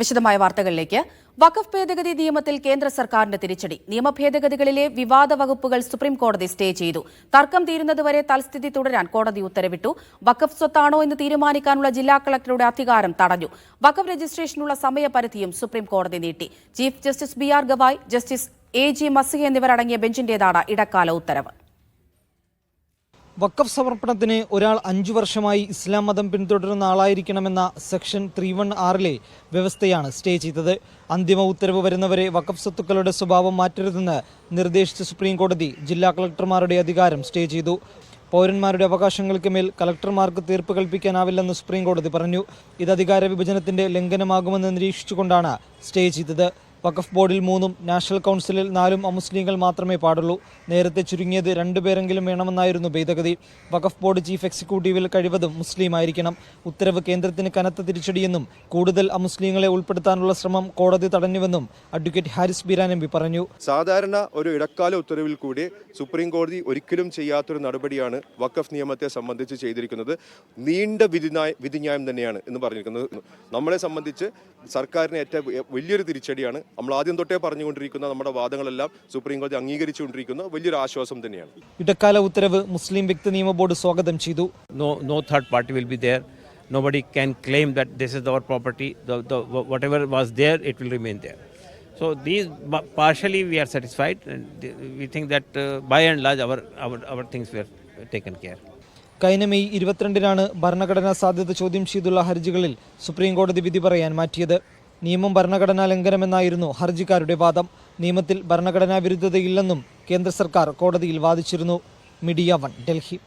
വിശദമായ വാർത്തകളിലേക്ക്. വഖഫ് ഭേദഗതി നിയമത്തിൽ കേന്ദ്ര സർക്കാരിന്റെ തിരിച്ചടി. നിയമഭേദഗതികളിലെ വിവാദ വകുപ്പുകൾ സുപ്രീം കോടതി സ്റ്റേ ചെയ്തു. തർക്കം തീരുന്നതുവരെ തൽസ്ഥിതി തുടരാൻ കോടതി ഉത്തരവിട്ടു. വഖഫ് സ്വത്താണോ എന്ന് തീരുമാനിക്കാനുള്ള ജില്ലാ കളക്ടറുടെ അധികാരം തടഞ്ഞു. വഖഫ് രജിസ്ട്രേഷനുള്ള സമയപരിധിയും സുപ്രീം കോടതി നീട്ടി. Chief justice B R Gavai justice A G Masih എന്നിവരടങ്ങിയ ബെഞ്ചിന്റേതാണ് ഇടക്കാല ഉത്തരവ്. വക്കഫ് സമർപ്പണത്തിന് ഒരാൾ അഞ്ചു വർഷമായി ഇസ്ലാം മതം പിന്തുടരുന്ന ആളായിരിക്കണമെന്ന സെക്ഷൻ ത്രീ വൺ ആറിലെ വ്യവസ്ഥയാണ് സ്റ്റേ ചെയ്തത്. അന്തിമ ഉത്തരവ് വരുന്നവരെ വക്കഫ് സ്വത്തുക്കളുടെ സ്വഭാവം മാറ്റരുതെന്ന് നിർദ്ദേശിച്ച സുപ്രീം കോടതി ജില്ലാ കളക്ടർമാരുടെ അധികാരം സ്റ്റേ ചെയ്തു. പൗരന്മാരുടെ അവകാശങ്ങൾക്ക് മേൽ കളക്ടർമാർക്ക് തീർപ്പ് കൽപ്പിക്കാനാവില്ലെന്ന് സുപ്രീം കോടതി പറഞ്ഞു. ഇത് അധികാര വിഭജനത്തിന്റെ ലംഘനമാകുമെന്ന് നിരീക്ഷിച്ചുകൊണ്ടാണ് സ്റ്റേ ചെയ്തത്. വഖഫ് ബോർഡിൽ മൂന്നും നാഷണൽ കൗൺസിലിൽ നാലും അമുസ്ലിങ്ങൾ മാത്രമേ പാടുള്ളൂ. നേരത്തെ ചുരുങ്ങിയത് രണ്ടുപേരെങ്കിലും വേണമെന്നായിരുന്നു ഭേദഗതി. വഖഫ് ബോർഡ് ചീഫ് എക്സിക്യൂട്ടീവിൽ കഴിവതും മുസ്ലിം ആയിരിക്കണം. ഉത്തരവ് കേന്ദ്രത്തിന് കനത്ത തിരിച്ചടിയെന്നും കൂടുതൽ അമുസ്ലിങ്ങളെ ഉൾപ്പെടുത്താനുള്ള ശ്രമം കോടതി തടഞ്ഞുവെന്നും അഡ്വക്കേറ്റ് ഹാരിസ് ബിരാൻ എം പറഞ്ഞു. സാധാരണ ഒരു ഇടക്കാല ഉത്തരവിൽ കൂടി സുപ്രീം കോടതി ഒരിക്കലും ചെയ്യാത്തൊരു നടപടിയാണ് വഖഫ് നിയമത്തെ സംബന്ധിച്ച് ചെയ്തിരിക്കുന്നത്. നീണ്ട വിധിനായ വിധിന്യായം തന്നെയാണ് എന്ന് പറഞ്ഞിരിക്കുന്നത്. നമ്മളെ സംബന്ധിച്ച് സർക്കാരിന് ഏറ്റവും വലിയൊരു തിരിച്ചടിയാണ് നമ്മൾ ആദ്യം തൊട്ടേ പറഞ്ഞുകൊണ്ടിരിക്കുന്ന നമ്മുടെ വാദങ്ങളെല്ലാം സുപ്രീം കോടതി അംഗീകരിച്ചുകൊണ്ടിരിക്കുന്ന വലിയൊരു ആശ്വാസം തന്നെയാണ് ഇടക്കാല ഉത്തരവ് മുസ്ലിം വ്യക്തി നിയമ ബോർഡ് സ്വാഗതം ചെയ്തു no no third party will be there nobody can claim that this is our property the, the whatever was there it will remain there so these partially we are satisfied and we think that uh, by and large our, our our things were taken care കഴിഞ്ഞ May ഇരുപത്തിരണ്ടിനാണ് ഭരണഘടനാ സാധ്യത ചോദ്യം ചെയ്തുള്ള ഹർജികളിൽ supreme കോടതി വിധി പറയാൻ മാറ്റിയത് നിയമം ഭരണഘടനാ ലംഘനമെന്നായിരുന്നു ഹർജിക്കാരുടെ വാദം. നിയമത്തിൽ ഭരണഘടനാ വിരുദ്ധതയില്ലെന്നും കേന്ദ്ര സർക്കാർ കോടതിയിൽ വാദിച്ചിരുന്നു. Media One Delhi.